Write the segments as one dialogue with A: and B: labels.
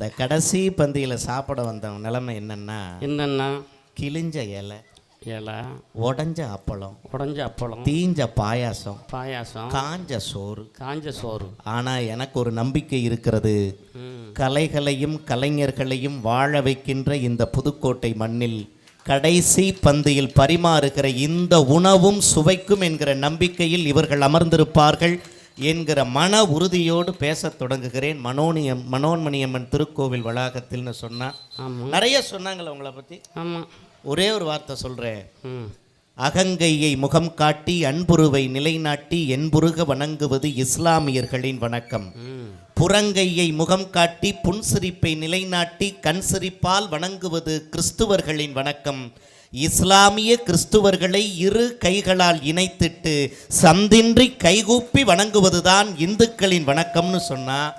A: இந்த கடைசி பந்தியில் சாப்பிட வந்தவங்க நிலைமை என்னன்னா
B: என்னன்னா?
A: கிழிஞ்ச இலை
B: இலை
A: உடஞ்ச அப்பளம்
B: உடஞ்ச அப்பளம்
A: தீஞ்ச பாயாசம்
B: பாயாசம்
A: காஞ்ச சோறு.
B: காஞ்ச சோறு.
A: ஆனா எனக்கு ஒரு நம்பிக்கை இருக்கிறது. கலைகளையும் கலைஞர்களையும் வாழ வைக்கின்ற இந்த புதுக்கோட்டை மண்ணில் கடைசி பந்தியில் பரிமாறுகிற இந்த உணவும் சுவைக்கும் என்கிற நம்பிக்கையில் இவர்கள் அமர்ந்திருப்பார்கள். என்கிற மன உறுதியோடு பேசத் தொடங்குகிறேன். மனோனியம் மனோன்மணியம்மன் திருக்கோவில் வளாகத்தில்னு சொன்னா
B: ஆமாம்
A: நிறைய சொன்னாங்களே உங்களை பற்றி
B: ஆமாம்
A: ஒரே ஒரு வார்த்தை சொல்கிறேன் அகங்கையை முகம் காட்டி அன்புருவை நிலைநாட்டி என்புருக வணங்குவது இஸ்லாமியர்களின் வணக்கம். புறங்கையை முகம் காட்டி புன்சிரிப்பை நிலைநாட்டி கண் சிரிப்பால் வணங்குவது கிறிஸ்துவர்களின் வணக்கம். இஸ்லாமிய கிறிஸ்துவர்களை இரு கைகளால் இணைத்திட்டு சந்தின்றி கைகூப்பி வணங்குவதுதான் இந்துக்களின் வணக்கம்னு சொன்னால்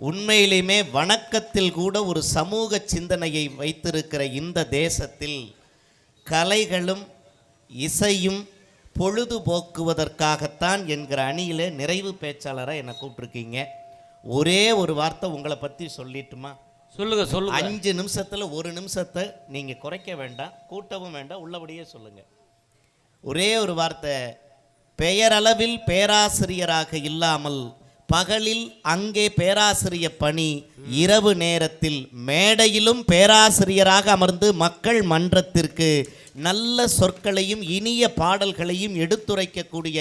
A: உண்மையிலுமே வணக்கத்தில் கூட ஒரு சமூக சிந்தனையை வைத்திருக்கிற இந்த தேசத்தில் கலைகளும் இசையும் பொழுதுபோக்குவதற்காகத்தான் என்கிற அணியிலே நிறைவு பேச்சாளராக என்னை கூப்பிட்ருக்கீங்க ஒரே ஒரு வார்த்தை உங்களை பற்றி சொல்லிட்டுமா?
B: சொல்லுங்க சொல்லுங்க.
A: அஞ்சு நிமிஷத்தில் ஒரு நிமிஷத்தை நீங்கள் குறைக்க வேண்டாம் கூட்டவும் வேண்டாம் உள்ளபடியே சொல்லுங்கள் ஒரே ஒரு வார்த்தை பெயரளவில் பேராசிரியராக இல்லாமல் பகலில் அங்கே பேராசிரிய பணி இரவு நேரத்தில் மேடையிலும் பேராசிரியராக அமர்ந்து மக்கள் மன்றத்திற்கு நல்ல சொற்களையும் இனிய பாடல்களையும் எடுத்துரைக்கக்கூடிய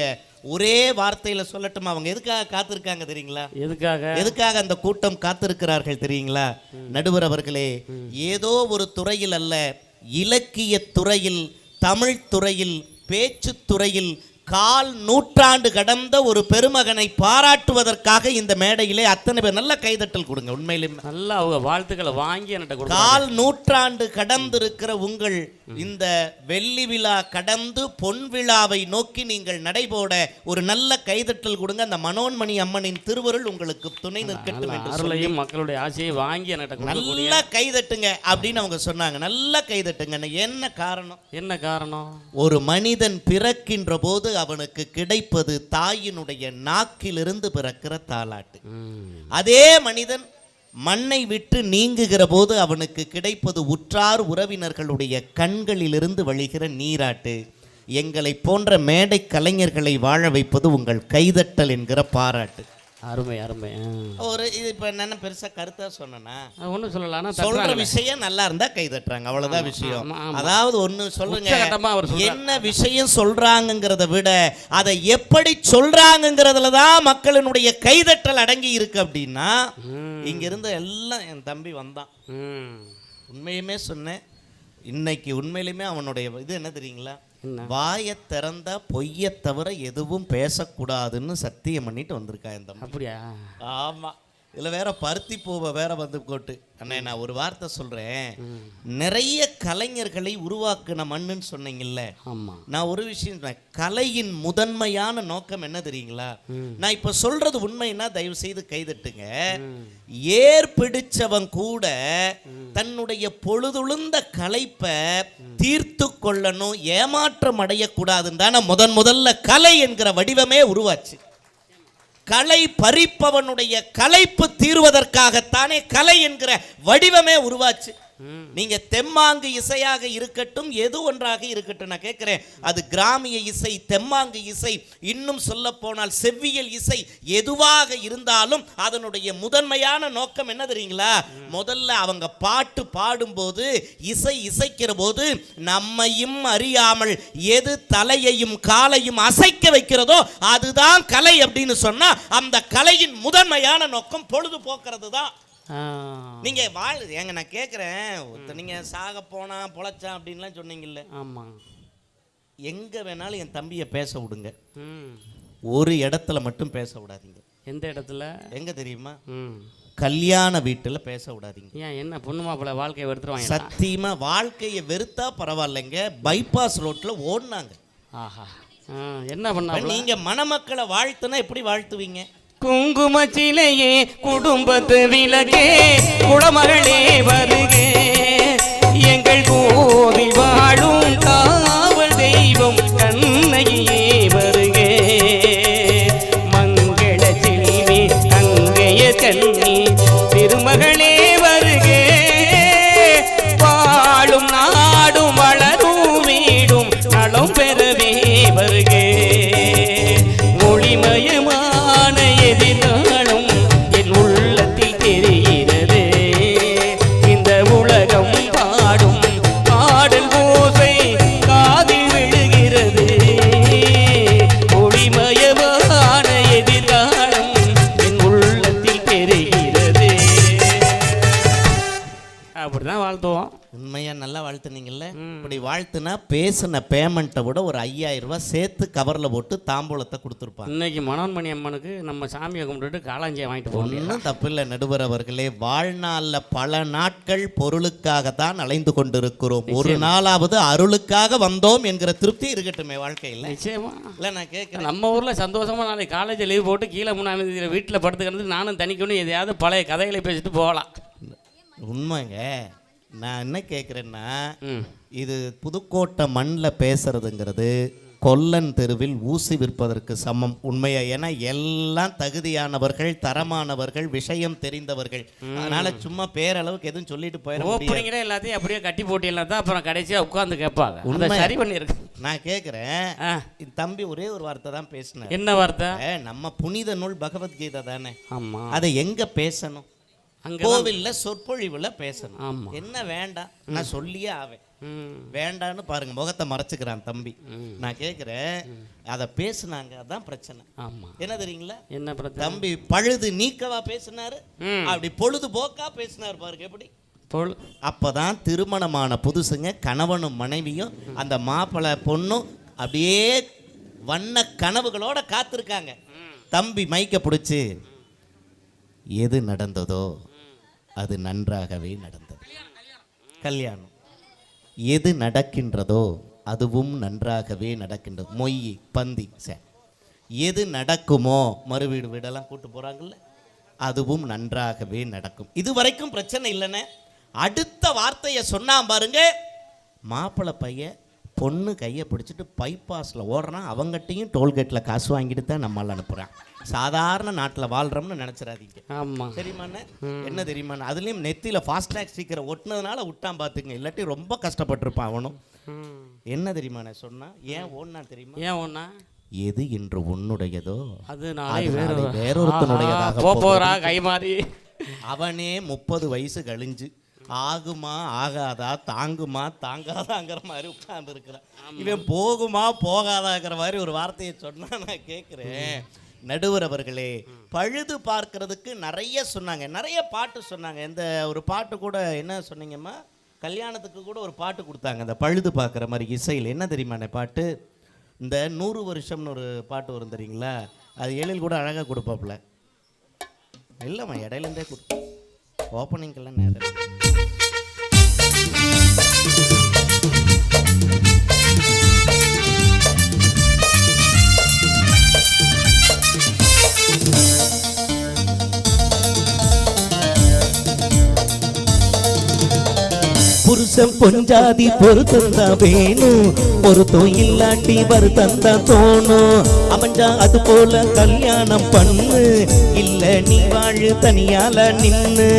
A: ஒரே வார்த்தையில் சொல்லட்டுமா? அவங்க எதுக்காக காத்திருக்காங்க தெரியுங்களா?
B: எதுக்காக?
A: எதுக்காக அந்த கூட்டம் காத்திருக்கிறார்கள் தெரியுங்களா? நடுவர் அவர்களே ஏதோ ஒரு துறையில் அல்ல இலக்கிய துறையில் தமிழ் துறையில் பேச்சு துறையில் கால் நூற்றாண்டு கடந்த ஒரு பெருமகனை பாராட்டுவதற்காக இந்த மேடையிலே அத்தனை பேர் நல்ல கைதட்டல் கொடுங்க உண்மையிலே
B: நல்லா அவங்க வாழ்த்துக்களை வாங்கி என்கிட்ட
A: கால் நூற்றாண்டு கடந்திருக்கிற உங்கள் இந்த வெள்ளி விழா கடந்து பொன் விழாவை நோக்கி நீங்கள் நடைபோட ஒரு நல்ல கைதட்டல் கொடுங்க. அந்த மனோன்மணி அம்மனின் திருவருள் உங்களுக்கு துணை நிற்கட்டும் என்று
B: மக்களுடைய ஆசையை வாங்கி
A: நல்லா கைதட்டுங்க அப்படின்னு அவங்க சொன்னாங்க. நல்லா கைதட்டுங்க. என்ன காரணம்?
B: என்ன காரணம்?
A: ஒரு மனிதன் பிறக்கின்ற போது அவனுக்கு கிடைப்பது தாயினுடைய நாக்கிலிருந்து பிறக்கிற தாலாட்டு. அதே மனிதன் மண்ணை விட்டு நீங்குகிற போது அவனுக்கு கிடைப்பது உற்றார் உறவினர்களுடைய கண்களிலிருந்து வழிகிற நீராட்டு. எங்களை போன்ற மேடை கலைஞர்களை வாழ வைப்பது உங்கள் கைதட்டல் என்கிற பாராட்டு.
B: அருமை அருமை.
A: ஒரு இது இப்போ என்ன பெருசா கருத்தா சொன்னேன்னா
B: ஒன்றும் சொல்லல ஆனால்
A: சொல்ற விஷயம் நல்லா இருந்தா கை தட்டுறாங்க. அவ்வளவுதான் விஷயம். அதாவது ஒண்ணு சொல்லுங்க. என்ன விஷயம் சொல்றாங்கங்கிறத விட அதை எப்படி சொல்றாங்கங்கிறதுல தான் மக்களினுடைய கைதட்டல் அடங்கி இருக்கு அப்படின்னா
B: ம்.
A: இங்க இருந்த எல்லாம் என் தம்பி வந்தான். உண்மையுமே சொன்னேன். இன்னைக்கு உண்மையிலுமே அவனுடைய இது என்ன தெரியுங்களா? வாயை திறந்தா பொய்யை தவிர எதுவும் பேசக்கூடாதுன்னு சத்தியம் பண்ணிட்டு வந்திருக்கா தம்பி
B: அப்படியா?
A: ஆமா. இதுல வேற பருத்தி பூவை வேற வந்து போட்டு. அண்ணே நான் ஒரு வார்த்தை சொல்றேன். நிறைய கலைஞர்களை உருவாக்குன மண்ணுன்னு சொன்னீங்கல்ல. நான் ஒரு விஷயம். கலையின் முதன்மையான நோக்கம் என்ன தெரியுங்களா? நான் இப்ப சொல்றது உண்மைன்னா தயவு செய்து கைதட்டுங்க ஏர் பிடிச்சவன் கூட தன்னுடைய பொழுதுழுந்த கலைப்பை தீர்த்து கொள்ளணும் ஏமாற்றம் அடையக்கூடாதுன்னு தானே முதன் முதல்ல கலை என்கிற வடிவமே உருவாச்சு. கலை பறிப்பவனுடைய கலைப்பு தீர்வதற்காகத்தானே கலை என்கிற வடிவமே உருவாச்சு. நீங்க தெம்மாங்கு இசையாக இருக்கட்டும் எது ஒன்றாக இருக்கட்டும் நான் கேட்கிறேன். அது கிராமிய இசை தெம்மாங்கு இசை இன்னும் சொல்ல போனால் செவ்வியல் இசை எதுவாக இருந்தாலும் அதனுடைய முதன்மையான நோக்கம் என்ன தெரியுங்களா? முதல்ல அவங்க பாட்டு பாடும்போது இசை இசைக்கிற போது நம்மையும் அறியாமல் எது தலையையும் காலையும் அசைக்க வைக்கிறதோ அதுதான் கலை அப்படின்னு சொன்னா அந்த கலையின் முதன்மையான நோக்கம் பொழுது போக்குறது தான் நீங்க வாழ் ஏங்க நான் கேட்குறேன் நீங்க சாக போனா பொழைச்சான் அப்படின்லாம் சொன்னீங்கல்ல.
B: ஆமாம்
A: எங்க வேணாலும் என் தம்பியை பேச விடுங்க.
B: ம்.
A: ஒரு இடத்துல மட்டும் பேச விடாதீங்க.
B: எந்த இடத்துல?
A: எங்க தெரியுமா?
B: ம்.
A: கல்யாண வீட்டுல பேச விடாதீங்க.
B: ஏன் என்ன பொண்ணு மாப்பிள்ளை வாழ்க்கையை எடுத்துருவாங்க
A: சத்தியமா வாழ்க்கையை வெறுத்தா பரவாயில்லைங்க. பைபாஸ் ரோட்ல ஓடினாங்க.
B: ஆஹா. என்ன பண்ணா
A: நீங்க மணமக்களை வாழ்த்துனா எப்படி வாழ்த்துவீங்க?
B: குங்குமச்சிலையே குடும்பத்து விளக்கே குளமகளே
A: வாழ்த்துனீங்கல்ல? இப்படி வாழ்த்துனா பேசின பேமெண்ட்டை விட ஒரு ஐயாயிரம் ரூபாய் சேர்த்து கவர்ல போட்டு தாம்பூலத்தை கொடுத்துருப்பாங்க.
B: இன்னைக்கு மனோன்மணி அம்மனுக்கு நம்ம சாமியை கும்பிட்டுட்டு காளாஞ்சியை வாங்கிட்டு போகணும்.
A: ஒன்றும் தப்பில்லை நடுவர் அவர்களே வாழ்நாளில் பல நாட்கள் பொருளுக்காகத்தான் அலைந்து கொண்டிருக்கிறோம். ஒரு நாளாவது அருளுக்காக வந்தோம் என்கிற திருப்தி இருக்கட்டுமே வாழ்க்கையில்.
B: நிச்சயமா.
A: இல்லை நான் கேட்குறேன்.
B: நம்ம ஊரில் சந்தோஷமா நாளைக்கு காலேஜ் லீவ் போட்டு கீழே மூணாவது வீட்டில் படுத்துக்கிறது நானும் தனிக்கணும் எதையாவது பழைய கதைகளை பேசிட்டு போகலாம்.
A: உண்மைங்க. நான் என்ன கேட்குறேன்னா இது புதுக்கோட்டை மண்ணில் பேசுறதுங்கிறது கொல்லன் தெருவில் ஊசி விற்பதற்கு சமம். உண்மையா? ஏன்னா எல்லாம் தகுதியானவர்கள் தரமானவர்கள் விஷயம் தெரிந்தவர்கள். அதனால சும்மா பேரளவுக்கு எதுவும் சொல்லிட்டு போயிட முடியாது.
B: ஓப்பனிங்கில் எல்லாத்தையும் அப்படியே கட்டி போட்டியெல்லாம் தான் அப்புறம் கடைசியாக உட்காந்து கேட்பாங்க.
A: உண்மை.
B: சரி பண்ணியிருக்கு
A: நான் கேட்குறேன் தம்பி ஒரே ஒரு வார்த்தை தான் பேசினார்.
B: என்ன வார்த்தை?
A: நம்ம புனித நூல் பகவத்கீதை தானே.
B: ஆமாம்
A: அதை எங்க பேசணும்? கோவில்ல சொற்பொழிவுல பேசணும்.
B: ஆமாம்
A: என்ன வேண்டாம் நான் சொல்லியே ஆவேன். வேண்டான்னு பாருங்க முகத்தை மறைச்சுக்கிறான் தம்பி. நான் கேட்குறேன் அதை பேசுனாங்க அதான் பிரச்சனை.
B: ஆமாம்
A: என்ன தெரியுங்களா?
B: என்ன பிரச்சனை?
A: தம்பி பழுது நீக்கவா பேசினாரு அப்படி பொழுதுபோக்கா பேசினார் பாருங்க எப்படி? அப்பதான் திருமணமான புதுசுங்க கணவனும் மனைவியும் அந்த மாப்பிள்ளை பொண்ணும் அப்படியே வண்ண கனவுகளோட காத்திருக்காங்க. தம்பி மைக்க பிடிச்சு எது நடந்ததோ அது நன்றாகவே நடந்தது. கல்யாணம். எது நடக்கின்றதோ அதுவும் நன்றாகவே நடக்கின்றது. மொய் பந்தி சார் எது நடக்குமோ மறு வீடு வீடெல்லாம் கூட்டு போகிறாங்கல்ல அதுவும் நன்றாகவே நடக்கும். இது வரைக்கும் பிரச்சனை இல்லைன்னு அடுத்த வார்த்தையை சொன்னா பாருங்க மாப்பிள்ளை பையன் பொண்ணு கையை பிடிச்சிட்டு பைபாஸில் ஓடுறான். அவங்ககிட்டையும் டோல்கேட்டில் காசு வாங்கிட்டு தான் நம்மளால் அனுப்புகிறான் சாதாரண நாட்டில் வாழ்கிறோம்னு நினச்சிடாதீங்க.
B: ஆமாம்
A: தெரியுமாண்ணே? என்ன தெரியுமாண்ணே? அதுலேயும் நெத்தியில் ஃபாஸ்ட்ராக் ஸ்டிக்கரை ஒட்டினதுனால விட்டான் பார்த்துங்க இல்லாட்டி ரொம்ப கஷ்டப்பட்டிருப்பான் அவனும். என்ன தெரியுமாண்ணே சொன்னா? ஏன் ஓடுனா தெரியுமா?
B: ஏன் ஒன்றா
A: எது இன்று உன்னுடையதோ?
B: அது நாளை
A: வேறொருத்தனுடையதாக.
B: போறா கை மாறி
A: அவனே முப்பது வயசு கழிஞ்சு ஆகுமா ஆகாதா தாங்குமா தாங்காதாங்கிற மாதிரி உட்கார்ந்து இருக்கிறான் இவன் போகுமா போகாதாங்கிற மாதிரி ஒரு வார்த்தையை சொன்னா நான் கேட்குறேன் நடுவர் அவர்களே பழுது பார்க்கறதுக்கு நிறைய சொன்னாங்க. நிறைய பாட்டு சொன்னாங்க. இந்த ஒரு பாட்டு கூட என்ன சொன்னீங்கம்மா? கல்யாணத்துக்கு கூட ஒரு பாட்டு கொடுத்தாங்க. அந்த பழுது பார்க்குற மாதிரி இசையில். என்ன தெரியுமா அந்த பாட்டு? இந்த நூறு வருஷம்னு ஒரு பாட்டு வரும் தெரியுங்களா? அது எழில் கூட அழகாக கொடுப்பாப்புல. இல்லைம்மா இடையிலேருந்தே கொடுப்போம் ஓப்பனிங்கெல்லாம் நேரம் புருஷன் பொஞ்சாதி பொருத்தந்தா வேணும் பொருத்தம் இல்லாட்டி வருத்தந்தா தோணும் அமைஞ்சா அது போல கல்யாணம் பண்ணு. இல்ல நீ வாழு தனியால நின்னு.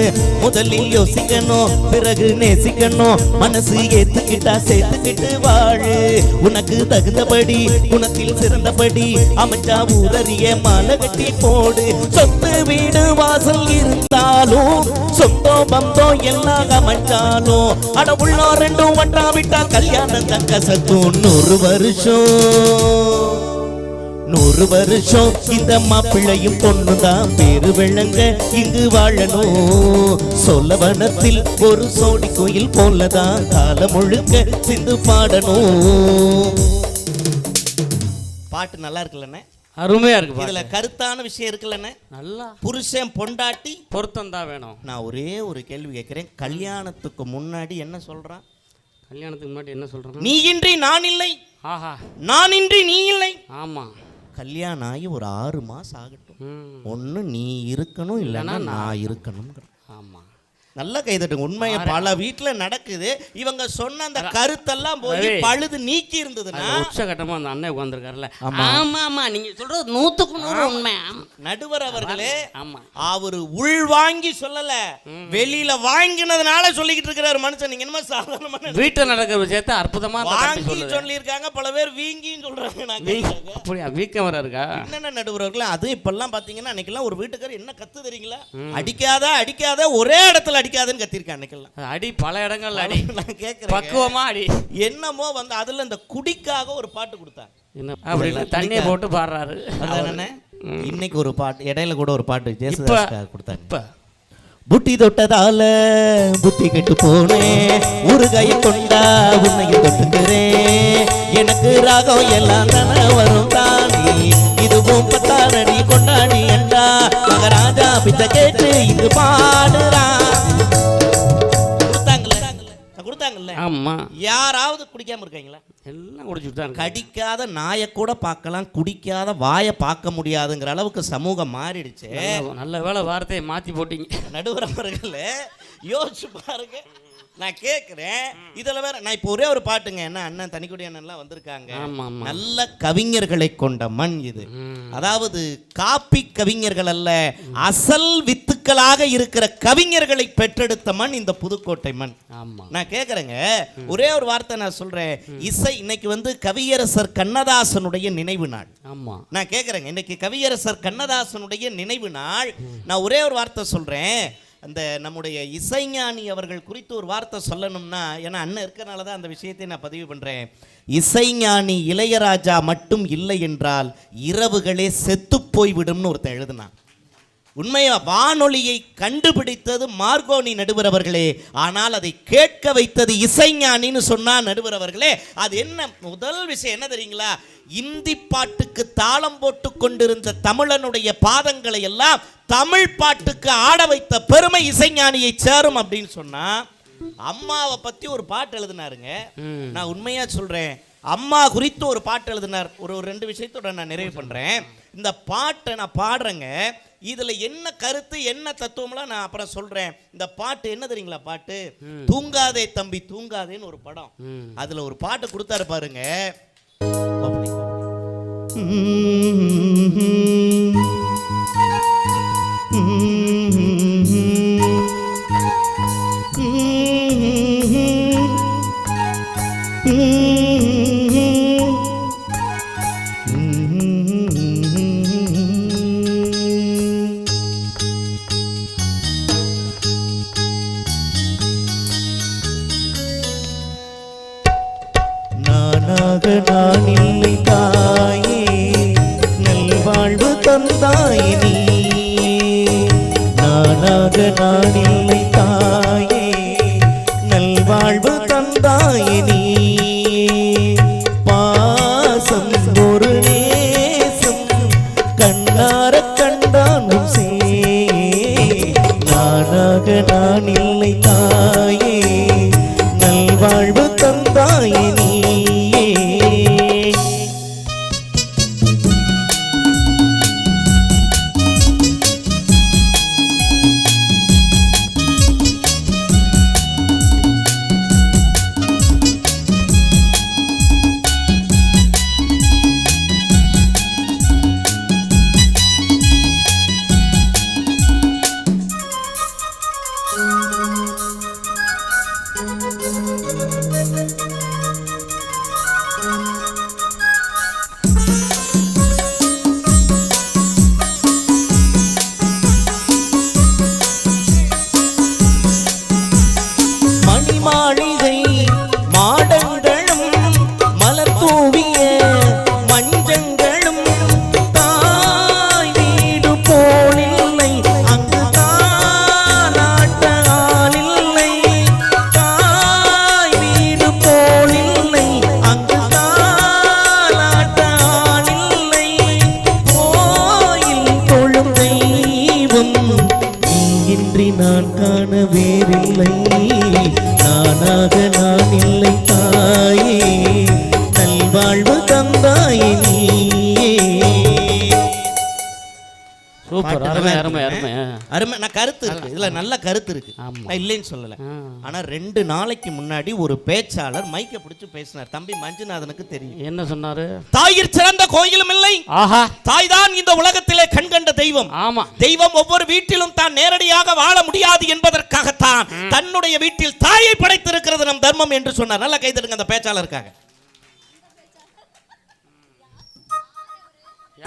A: முதலில் யோசிக்கணும் பிறகு நேசிக்கணும். மனசு ஏத்துக்கிட்டா சேர்த்துக்கிட்டு வாழு. உனக்கு தகுந்தபடி குணத்தில் சிறந்தபடி அமைச்சா ஊரறிய மாலை கட்டி போடு. சொத்து வீடு வாசல் இருந்தாலும் சொந்தம் பந்தம் எல்லாம் அமைஞ்சாலும் அட உள்ள ரெண்டும் வட்டா விட்டா கல்யாணம் தக்க சத்தும் நூறு வருஷம். நூறு வருஷம் இந்த மாப்பிள்ளையும் பொண்ணுதான். பேரு விளங்க இங்கு வாழணும். சொல்லவனத்தில் ஒரு சோடி கோயில் போலதான். காலம் முழுக்க சிந்து பாடணும். பாட்டு நல்லா இருக்குல்லண்ணே.
B: அருமையா இருக்கு
A: இதுல. கருத்தான விஷயம் இருக்குல்லண்ணே.
B: நல்லா.
A: புருஷன் பொண்டாட்டி.
B: பொருத்தம் தான் வேணும்.
A: நான் ஒரே ஒரு கேள்வி கேட்கிறேன். கல்யாணத்துக்கு முன்னாடி என்ன சொல்றான்?
B: கல்யாணத்துக்கு முன்னாடி என்ன சொல்றேன்
A: நீ இன்றி நான் இல்லை.
B: ஆஹா.
A: நான் இன்றி நீ இல்லை.
B: ஆமா.
A: கல்யாணம் ஆகி ஒரு ஆறு மாசம் ஆகட்டும். ஒண்ணு நீ இருக்கணும் இல்லைன்னா நான் இருக்கணும்
B: ஆமா.
A: நல்ல கைதட்டுங்க உண்மையை பல வீட்டுல நடக்குது. இவங்க சொன்ன அந்த கருத்தெல்லாம் போய். பழுது நீக்கி இருந்ததுன்னா
B: அது உச்சகட்டமா அந்த அண்ணன் உட்காந்துருக்காருல்ல ஆமா. ஆமா நீங்க சொல்றது நூத்துக்கு நூறு உண்மை.
A: நடுவர் அவர்களே
B: ஆமா.
A: அவரு உள் வாங்கி சொல்லல. வெளியில வாங்கினதுனால சொல்லிக்கிட்டு இருக்கிறாரு மனுஷன். நீங்க என்னமோ சாதாரணமான
B: வீட்டில் நடக்கிற விஷயத்த அற்புதமா அந்த தம்பி
A: வாங்கி சொல்லியிருக்காங்க பல பேர் வீங்கின்னு சொல்றாங்க நான்.
B: அப்படியா? வீக்கம் வர இருக்கா?
A: என்னென்ன நடுவர்களே அதுவும் இப்பெல்லாம் பாத்தீங்கன்னா அன்னைக்கெல்லாம் ஒரு வீட்டுக்காரர் என்ன கத்து தெரியுங்களா? அடிக்காத அடிக்காத ஒரே இடத்துல அடிக்காதுன்னு கத்திருக்கேன் அன்னைக்கெல்லாம்.
B: அடி பல இடங்கள்ல அடி.
A: நான் கேட்கிறேன்
B: பக்குவமா அடி.
A: என்னமோ வந்து அதுல இந்த குடிக்காக ஒரு பாட்டு கொடுத்தாங்க
B: என்ன அப்படின்னு தண்ணியை போட்டு பாடுறாரு.
A: அதானே இன்னைக்கு ஒரு பாட்டு இடையில கூட ஒரு பாட்டு ஜேசுதாஸ்க்காக கொடுத்தாங்க
B: இப்ப.
A: புட்டி தொட்டதால புத்தி கெட்டு போனேன் ஊறுகாய கொண்டா உன்னையும் தொட்டுக்கிறேன் எனக்கு ராகம் எல்லாம் தானே வரும் தாண்டி இதுவும் பத்தாரடி கொண்டாடி அண்டா மகராஜா பித்த கேட்டு இங்கு பாடுறான்.
B: ஆமாம்
A: யாராவது குடிக்காம இருக்காங்களா?
B: எல்லாம் குடிச்சுட்டு தான்
A: கடிக்காத நாயை கூட பார்க்கலாம் குடிக்காத வாயை பார்க்க முடியாதுங்கிற அளவுக்கு சமூகம் மாறிடுச்சு.
B: நல்ல- வேலை வார்த்தையை மாற்றி போட்டீங்க.
A: நடுவர் அவர்களே யோசிச்சு பாருங்க. நான் கேட்குறேன் இதில் வேற நான் இப்போ ஒரே ஒரு பாட்டுங்க. என்ன அண்ணன் தனிக்குடி அண்ணன்லாம் வந்திருக்காங்க. நல்ல கவிஞர்களை கொண்ட மண் இது. அதாவது காப்பி கவிஞர்கள் அல்ல அசல் வித்துக்களாக இருக்கிற கவிஞர்களை பெற்றெடுத்த மண் இந்த புதுக்கோட்டை மண். நான் கேட்குறேங்க ஒரே ஒரு வார்த்தை நான் சொல்றேன். இசை இன்னைக்கு வந்து கவியரசர் கண்ணதாசனுடைய நினைவு நாள். நான் கேட்குறேங்க இன்னைக்கு கவியரசர் கண்ணதாசனுடைய நினைவு நாள். நான் ஒரே ஒரு வார்த்தை சொல்கிறேன் அந்த நம்முடைய இசைஞானி அவர்கள் குறித்து ஒரு வார்த்தை சொல்லணும்னா ஏன்னா அண்ணன் இருக்கிறனால தான் அந்த விஷயத்தை நான் பதிவு பண்ணுறேன் இசைஞானி இளையராஜா மட்டும் இல்லை என்றால் இரவுகளே செத்துப்போய் போய்விடும்னு ஒருத்தன் எழுதுனான். உண்மையா வானொலியை கண்டுபிடித்தது மார்கோனி நடுவர் அவர்களே ஆனால் அதை கேட்க வைத்தது இசைஞானின்னு சொன்னா நடுவர் அவர்களே அது என்ன முதல் விஷயம் என்ன தெரியுங்களா? இந்தி பாட்டுக்கு தாளம் போட்டு கொண்டிருந்த தமிழனுடைய பாதங்களை எல்லாம் தமிழ் பாட்டுக்கு ஆட வைத்த பெருமை இசைஞானியை சேரும் அப்படின்னு சொன்னா அம்மாவை பத்தி ஒரு பாட்டு எழுதினாருங்க. நான் உண்மையா சொல்றேன். அம்மா குறித்து ஒரு பாட்டு எழுதினார். ஒரு ஒரு ரெண்டு விஷயத்தோட நான் நிறைவு பண்றேன். இந்த பாட்டை நான் பாடுறேங்க. இதுல என்ன கருத்து என்ன தத்துவம்லாம் நான் அப்புறம் சொல்றேன். இந்த பாட்டு என்ன தெரியுங்களா பாட்டு? தூங்காதே தம்பி தூங்காதேன்னு ஒரு படம். அதுல ஒரு பாட்டு கொடுத்தாரு பாருங்க. நல்வாழ்வு நீ. நானாக நான் இல்லை தாயே. நல்வாழ்வு தந்தாய் நீ.
B: அருமை
A: நான் கருத்து இருக்கு. இதுல நல்ல கருத்து இருக்கு. நான் இல்லைன்னு சொல்லல. ஆனா ரெண்டு நாளைக்கு முன்னாடி ஒரு பேச்சாளர் மைக்க பிடிச்சு பேசினார். தம்பி மஞ்சுநாதனுக்கு தெரியும்.
B: என்ன சொன்னாரு?
A: தாயிற் சிறந்த கோயிலும் இல்லை.
B: ஆஹா.
A: தாய் தான் இந்த உலகத்திலே கண்கண்ட தெய்வம்.
B: ஆமா.
A: தெய்வம் ஒவ்வொரு வீட்டிலும் தான் நேரடியாக வாழ முடியாது என்பதற்காகத்தான் தன்னுடைய வீட்டில் தாயை படைத்திருக்கிறது நம் தர்மம் என்று சொன்னார். நல்லா கைதடுங்க அந்த பேச்சாளருக்காக.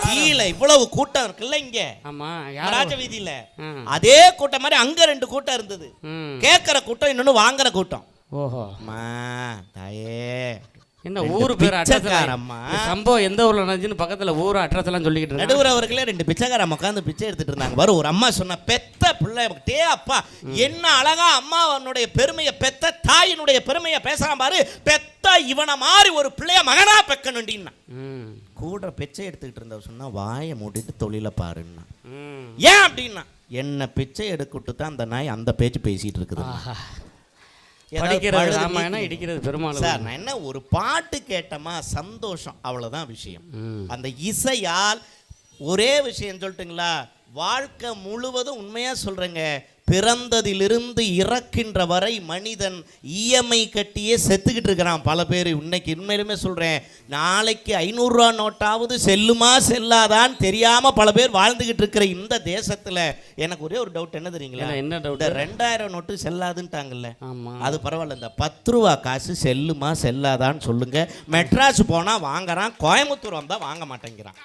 A: கீழே இவ்வளவு கூட்டம் இருக்குல்ல இங்க?
B: ஆமா
A: ராஜ வீதியில
B: ம்.
A: அதே கூட்டம் மாதிரி அங்க ரெண்டு கூட்டம் இருந்தது.
B: ம்.
A: கேட்கிற கூட்டம் இன்னொன்னு வாங்குற கூட்டம்.
B: ஓஹோ.
A: அம்மா தாயே.
B: என்ன ஊர் பேர் அட்ரஸ்
A: பிச்சைக்காரம்மா.
B: சம்பவம் எந்த ஊர்ல நடந்துச்சுன்னு பக்கத்துல ஊர் அட்ரஸ் எல்லாம் சொல்லிக்கிட்டு இருக்காங்க
A: நடுவர் அவர்களே ரெண்டு பிச்சைக்காரன் உட்காந்து பிச்சை எடுத்துட்டு இருந்தாங்க. வரும் ஒரு அம்மா சொன்ன பெத்த பிள்ளை டே அப்பா என்ன அழகா அம்மா அவனுடைய பெருமையை பெத்த தாயினுடைய பெருமையை பேசுறான் பாரு. பெத்த இவனை மாதிரி ஒரு பிள்ளைய மகனா பெக்கணுண்டின்னா கூட பிச்சை எடுத்துக்கிட்டு இருந்தவ சொன்னா வாயை மூடிட்டு தொழிலை பாருன்னா. ஏன் அப்படின்னா என்ன பிச்சை எடுக்கிட்டு தான் அந்த நாய் அந்த பேச்சு பேசிட்டு இருக்குது.
B: படிக்கிறது ராமாயணம் இடிக்கிறது பெருமாள்
A: சார் நான் என்ன ஒரு பாட்டு கேட்டமா சந்தோஷம் அவ்வளவுதான் விஷயம். அந்த இசையால் ஒரே விஷயம் சொல்லட்டுங்களா? வாழ்க்கை முழுவதும் உண்மையா சொல்றேங்க. பிறந்ததிலிருந்து இறக்கின்ற வரை மனிதன் இஎம்ஐ கட்டியே செத்துக்கிட்டு இருக்கிறான். பல பேர் இன்னைக்கு உண்மையிலுமே சொல்றேன் நாளைக்கு ஐநூறுரூவா நோட்டாவது செல்லுமா செல்லாதான்னு தெரியாம பல பேர் வாழ்ந்துகிட்டு இருக்கிற இந்த தேசத்துல எனக்கு ஒரே ஒரு டவுட் என்ன தெரியுங்களா?
B: என்ன- டவுட்
A: ரெண்டாயிரம் நோட்டு செல்லாதுன்ட்டாங்கல்ல.
B: ஆமா.
A: அது பரவாயில்ல இந்த பத்து ரூபா காசு செல்லுமா செல்லாதான்னு சொல்லுங்க. மெட்ராஸ் போனா வாங்குறான் கோயம்புத்தூர் வந்தா வாங்க மாட்டேங்கிறான்.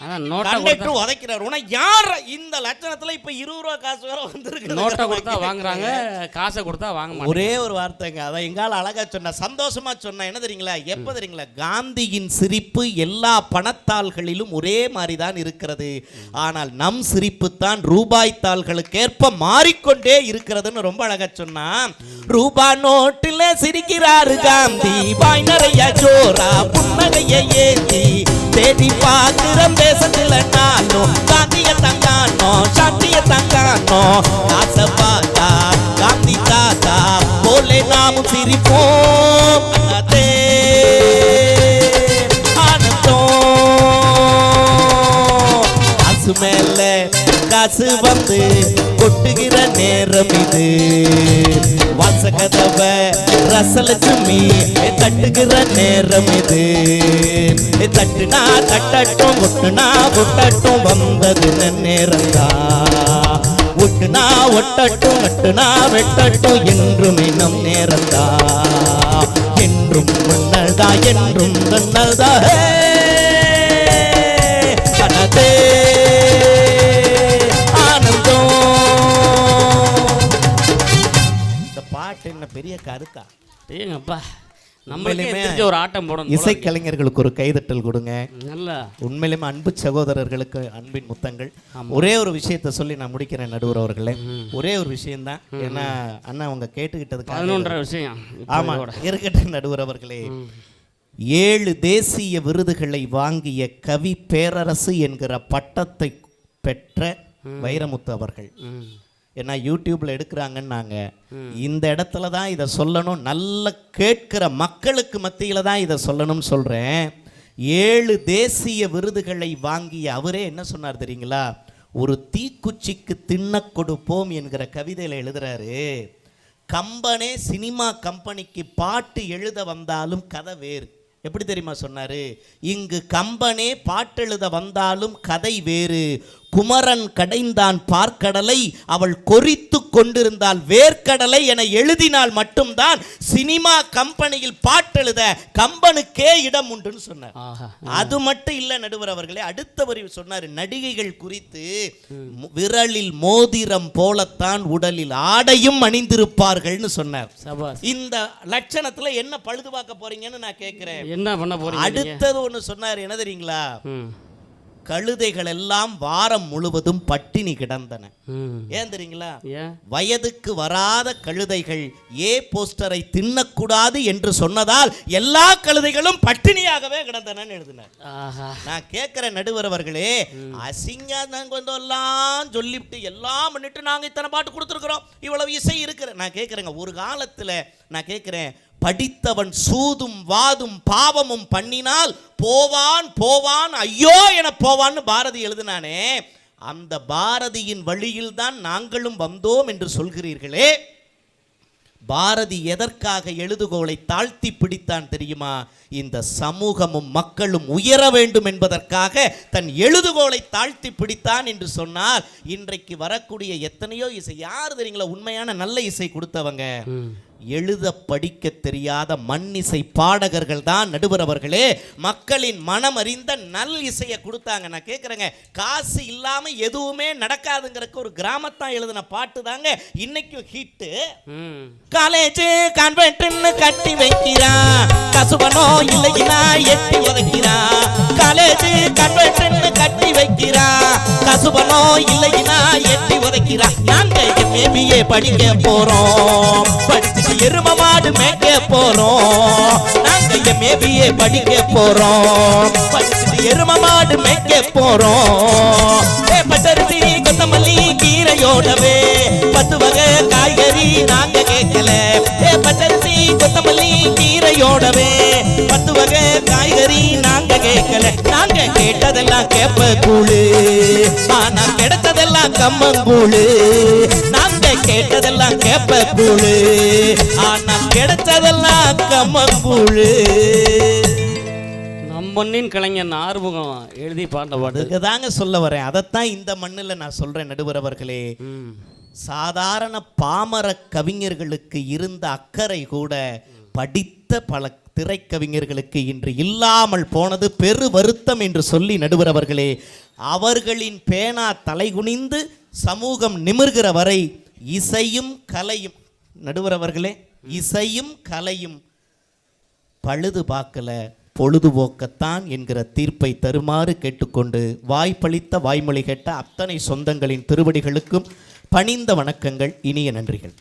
A: கண்டக்டர் உதைக்கிறார். உன யார் இந்த லட்சணத்துல இப்ப இருபது ரூபா காசு வேற வந்திருக்கு
B: நோட்டை கொடுத்தா வாங்குறாங்க காசை கொடுத்தா வாங்க
A: ஒரே ஒரு வார்த்தைங்க. அதை எங்கால அழகா சொன்ன சந்தோஷமா சொன்ன என்ன தெரியுங்களா? எப்ப தெரியுங்களா? காந்தியின் சிரிப்பு எல்லா பணத்தாள்களிலும் ஒரே மாதிரி தான் இருக்கிறது. ஆனால் நம் சிரிப்பு தான் ரூபாய் தாள்களுக்கேற்ப மாறிக்கொண்டே இருக்கிறதுன்னு ரொம்ப அழகா சொன்னா ரூபா நோட்டுல சிரிக்கிறாரு காந்தி. வாய் நிறைய ஜோரா புன்னகைய ஏந்தி. தேடி பார்க்கிறோம் தேசத்துல நானும் காந்திய தங்கானோ சாட்டிய தங்கானோ காசை பார்த்தா காந்தி தாத்தா போலே நாமும் சிரிப்போம். அதே மேல காசு வந்து கொட்டுகிற நேரம் இது. வாசகதவை ரசலட்சுமி தட்டுகிற நேரம் இது. தட்டுனா தட்டட்டும் ஒட்டுனா ஒட்டட்டும் வந்தது நேரம் ஒட்டுனா ஒட்டட்டும் நட்டுனா வெட்டட்டும் என்றும் நம் நேரந்தா என்றும் மன்னல்தா என்றும் தன்னல்தா கனதே! கருத்தா
B: ஏங்கப்பா தெரிஞ்ச ஒரு ஆட்டம் போடணும்.
A: இசைக்கலைஞர்களுக்கு ஒரு கைதட்டல் கொடுங்க.
B: நல்லா.
A: உண்மையிலுமே அன்பு சகோதரர்களுக்கு அன்பின் முத்தங்கள். ஒரே ஒரு விஷயத்தை சொல்லி நான் முடிக்கிறேன் நடுவர் அவர்களே. ஒரே ஒரு விஷயம்தான். ஏன்னா அண்ணா அவங்க கேட்டுக்கிட்டதுக்காக
B: பதினொன்றரை விஷயம்
A: ஆமா. இருக்கட்டும் நடுவர் அவர்களே. ஏழு தேசிய விருதுகளை வாங்கிய கவி பேரரசு என்கிற பட்டத்தை பெற்ற வைரமுத்து அவர்கள். ஏன்னா யூடியூப்ல எடுக்கிறாங்கன்னாங்க. இந்த இடத்துல தான் இதை சொல்லணும். நல்ல கேட்கிற மக்களுக்கு மத்தியில தான் இதை சொல்லணும்னு சொல்றேன். ஏழு தேசிய விருதுகளை வாங்கிய அவரே என்ன சொன்னார் தெரியுங்களா? ஒரு தீக்குச்சிக்கு தின்ன கொடுப்போம் என்கிற கவிதையில எழுதுறாரு. கம்பனே சினிமா கம்பெனிக்கு பாட்டு எழுத வந்தாலும் கதை வேறு. எப்படி தெரியுமா சொன்னாரு? இங்கு கம்பனே பாட்டெழுத வந்தாலும் கதை வேறு. குமரன் கடைந்தான் பார்க்கடலை அவள் கொறித்து கொண்டிருந்தால் வேர்க்கடலை என எழுதினால் மட்டும்தான் சினிமா கம்பெனியில் பாட்டெழுத கம்பனுக்கே இடம் உண்டுன்னு சொன்னார். அது மட்டும் இல்ல நடுவர் அவர்களே அடுத்த வரி சொன்னாரு நடிகைகள் குறித்து விரலில் மோதிரம் போலத்தான் உடலில் ஆடையும் அணிந்திருப்பார்கள்னு சொன்னார். இந்த லட்சணத்துல என்ன பழுது பார்க்க போறீங்கன்னு நான் கேட்கிறேன்
B: என்ன பண்ண போறீங்க?
A: அடுத்தது ஒண்ணு சொன்னார் என்ன தெரியுங்களா? கழுதைகள் எல்லாம் வாரம் முழுவதும் பட்டினி கிடந்தன. ஏன் தெரியுங்களா? வயதுக்கு வராத கழுதைகள் ஏ போஸ்டரை தின்னக்கூடாது என்று சொன்னதால் எல்லா கழுதைகளும் பட்டினியாகவே கிடந்தனன்னு எழுதினார். நான் கேட்கிற நடுவர் அவர்களே அசிங்கா எல்லாம் சொல்லிவிட்டு எல்லாம் பண்ணிட்டு நாங்க இத்தனை பாட்டு கொடுத்துருக்குறோம். இவ்வளவு இசை இருக்கிற நான் கேட்குறேங்க ஒரு காலத்துல நான் கேட்குறேன் படித்தவன் சூதும் வாதும் பாவமும் பண்ணினால் போவான் போவான் ஐயோ என போவான்னு பாரதி எழுதினானே. அந்த பாரதியின் வழியில் தான் நாங்களும் வந்தோம் என்று சொல்கிறீர்களே. பாரதி எதற்காக எழுதுகோலை தாழ்த்தி பிடித்தான் தெரியுமா? இந்த சமூகமும் மக்களும் உயர வேண்டும் என்பதற்காக தன் எழுதுகோலை தாழ்த்தி பிடித்தான் என்று சொன்னால் இன்றைக்கு வரக்கூடிய எத்தனையோ இசை யார் தெரியுங்களா உண்மையான நல்ல இசை கொடுத்தவங்க? எழுத படிக்க தெரியாத மண்ணிசை பாடகர்கள் தான் நடுவர் அவர்களே. மக்களின் மனம் அறிந்த நல் இசையை கொடுத்தாங்க. நான் கேட்குறேங்க காசு இல்லாம எதுவுமே நடக்காதுங்கிறக்கு ஒரு கிராமத்தான் எழுதின பாட்டு தாங்க. இன்னைக்கும் ஹிட்டு. காலேஜ் கான்வென்ட்னு கட்டி வைக்கிறான். கசுவனோ இல்லைனா எட்டி உதைக்கிறான். காலேஜ் கான்வென்ட்னு கட்டி வைக்கிறான். கசுவனோ இல்லைனா எட்டி உதைக்கிறான். நாங்க எம்ஏபிஏ படிக்க போறோம். படிச்சுட்டு எரும மாடு மேய்க்க போறோம். நாங்க எம்ஏபிஏ படிக்க போறோம். படிச்சுட்டு எரும மாடு மேய்க்க போறோம். ஏ பச்சரிசி கொத்தமல்லி கீரையோடவே பத்து வகை காய்கறி நாங்க கேட்கல. ஏ பச்சரிசி கொத்தமல்லி கீரையோடவே பத்து வகை காய்கறி நாங்க கேட்கல. நாங்க கேட்டதெல்லாம் கேப்ப கூழு ஆனா கிடைச்சதெல்லாம் கம்மங்கூழு. நாங்க கேட்டதெல்லாம் கேப்ப கூழு ஆனா கிடைச்சதெல்லாம் கம்மங்கூழு.
B: நம் பொன்னின் கலைஞன் ஆறுமுகம் எழுதி பாட்டு.
A: அதுக்கு தாங்க சொல்ல வரேன். அதைத்தான் இந்த மண்ணில் நான் சொல்றேன் நடுவர் அவர்களே.
B: ம்.
A: சாதாரண பாமர கவிஞர்களுக்கு இருந்த அக்கறை கூட படித்த பல திரைக்கவிஞர்களுக்கு இன்று இல்லாமல் போனது பெரு வருத்தம் என்று சொல்லி நடுவர் அவர்களே அவர்களின் பேனா தலைகுனிந்து சமூகம் நிமிர்கிற வரை இசையும் கலையும் நடுவர் அவர்களே இசையும் கலையும் பழுது பார்க்கல பொழுதுபோக்கத்தான் என்கிற தீர்ப்பை தருமாறு கேட்டுக்கொண்டு வாய்ப்பளித்த வாய்மொழி கேட்ட அத்தனை சொந்தங்களின் திருவடிகளுக்கும் பணிந்த வணக்கங்கள் இனிய நன்றிகள்.